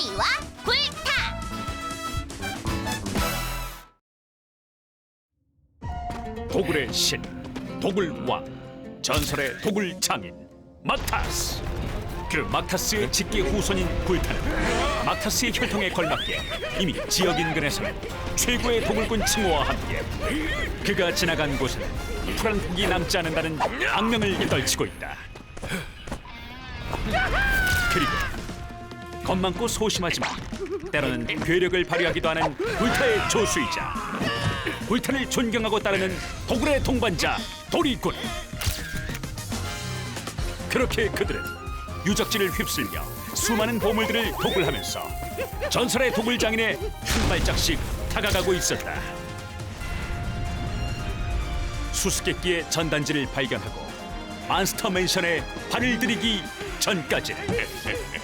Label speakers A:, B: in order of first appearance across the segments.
A: 우리와 불타
B: 도굴의 신, 도굴왕, 전설의 도굴 장인 막타스. 그 막타스의 직계 후손인 불타는 막타스의 혈통에 걸맞게 이미 지역 인근에서는 최고의 도굴꾼 칭호와 함께 그가 지나간 곳은 푸른 흙이 남지 않는다는 악명을 떨치고 있다. 겁많고 소심하지만 때로는 괴력을 발휘하기도 하는 불타의 조수이자 불탄을 존경하고 따르는 도굴의 동반자 도리군. 그렇게 그들은 유적지를 휩쓸며 수많은 보물들을 도굴하면서 전설의 도굴 장인의 한 발짝씩 다가가고 있었다. 수수께끼의 전단지를 발견하고 만스터 맨션에 발을 들이기 전까지는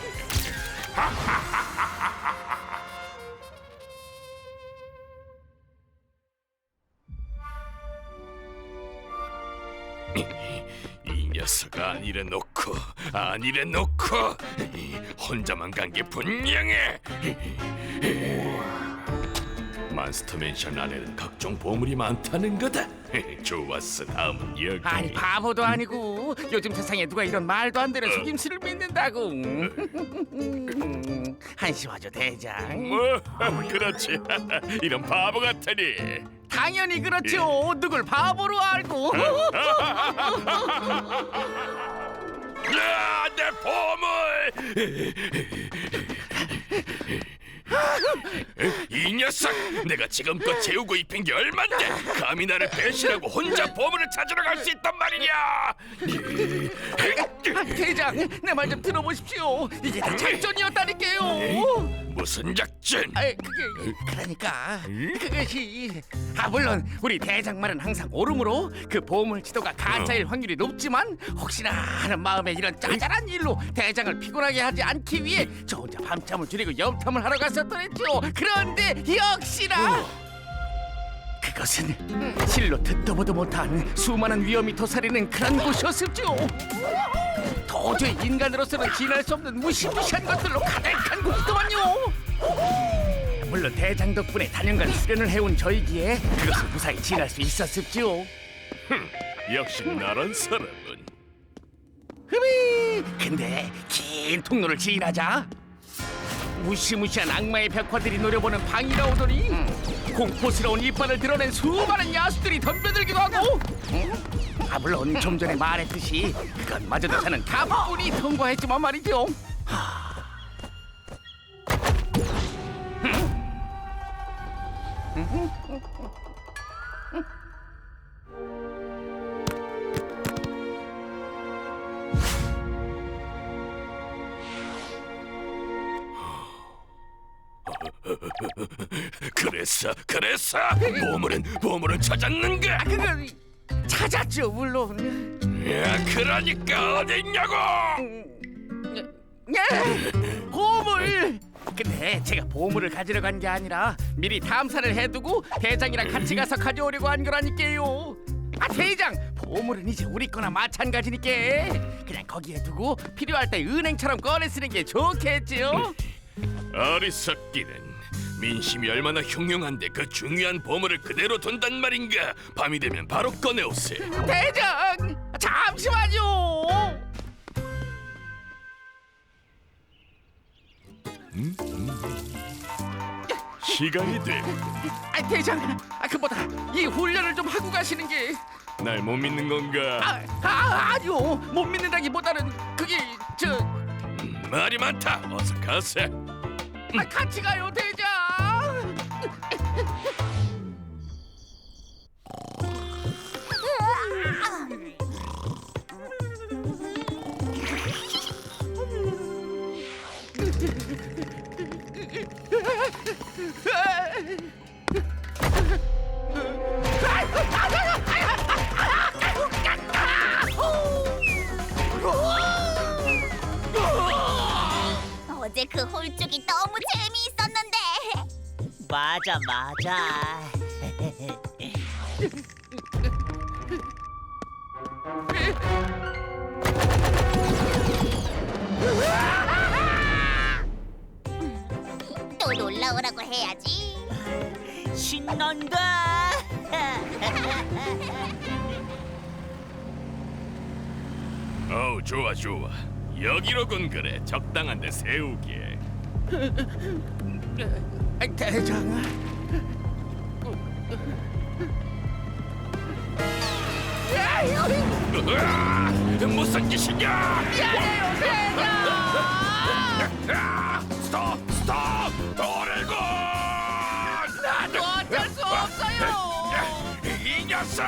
C: 이 녀석 안 이래 놓고 안 이래 놓고 혼자만 간 게 분명해. 만스터 맨션 안에는 각종 보물이 많다는 거다. 좋았어. 다음은 여기.
D: 아니 바보도 아니고 요즘 세상에 누가 이런 말도 안 되는 속임수를 믿는다고 한심하죠 대장
C: 뭐 그렇지. 이런 바보 같으니.
D: 당연히 그렇죠 누굴 바보로 알고
C: 야, 내 보물! 이 녀석! 내가 지금껏 재우고 입힌 게 얼만데 감히 나를 배신하고 혼자 보물을 찾으러 갈 수 있단 말이냐!
D: 아, 대장 내 말 좀 들어보십시오. 이게 다 작전이었다니까요.
C: 무슨 작전?
D: 아 그게 그러니까. 그것이 아 물론 우리 대장 말은 항상 옳으므로 그 보물 지도가 가짜일 확률이 높지만 혹시나 하는 마음에 이런 짜잘한 일로 대장을 피곤하게 하지 않기 위해 저 혼자 밤잠을 줄이고 염탐을 하러 갔었더랬죠. 그런데 역시나 그것은 실로 듣도 보도 못한 수많은 위험이 도사리는 그런 곳이었습죠 도저히 인간으로서는 지날 수 없는 무시무시한 것들로 가득한 곳이더만요. 물론 대장 덕분에 단연간 수련을 해온 저이기에 그것을 무사히 지날 수 있었습죠
C: 역시 나란 사람은.
D: 흠이! 근데 긴 통로를 지나자 무시무시한 악마의 벽화들이 노려보는 방이 나오더니 공포스러운 이빨을 드러낸 수많은 야수들이 덤벼들기도 하고. 아 물론 좀 전에 말했듯이 그것마저도 저는 가뿐히 통과했지만 말이죠
C: 그래서 그래서 보물은 보물은 찾았는가?
D: 그걸 찾았죠 물론.
C: 야, 그러니까 어딨냐고!
D: 예 보물! 근데 제가 보물을 가지러 간 게 아니라 미리 탐사를 해두고 대장이랑 같이 가서 가져오려고 한 거라니까요. 아 대장 보물은 이제 우리 거나 마찬가지니까. 그냥 거기에 두고 필요할 때 은행처럼 꺼내 쓰는 게 좋겠지요.
C: 어리석기는 민심이 얼마나 흉흉한데 그 중요한 보물을 그대로 둔단 말인가. 밤이 되면 바로 꺼내오세요
D: 대장 잠시만요.
C: 시간이 되고
D: 아 대장 아 그보다 이 훈련을 좀 하고 가시는 게.
C: 날 못 믿는 건가?
D: 아, 아 아니요. 못 믿는다기보다는 그게 저
C: 음, 말이 많다. 어서 가세.
D: 아, 같이 가요 대장
A: Ha ha ha!
E: 맞아 맞아
A: 또 놀러 오라고 해야지.
E: 신난다.
C: 어우 좋아 좋아 여기로군 그래 적당한 데 세우게
D: 아, 대장아.
C: 으아! 무슨 짓이냐? 스톱 스톱! 도래군
D: 어쩔 수 없어요!
C: 이 녀석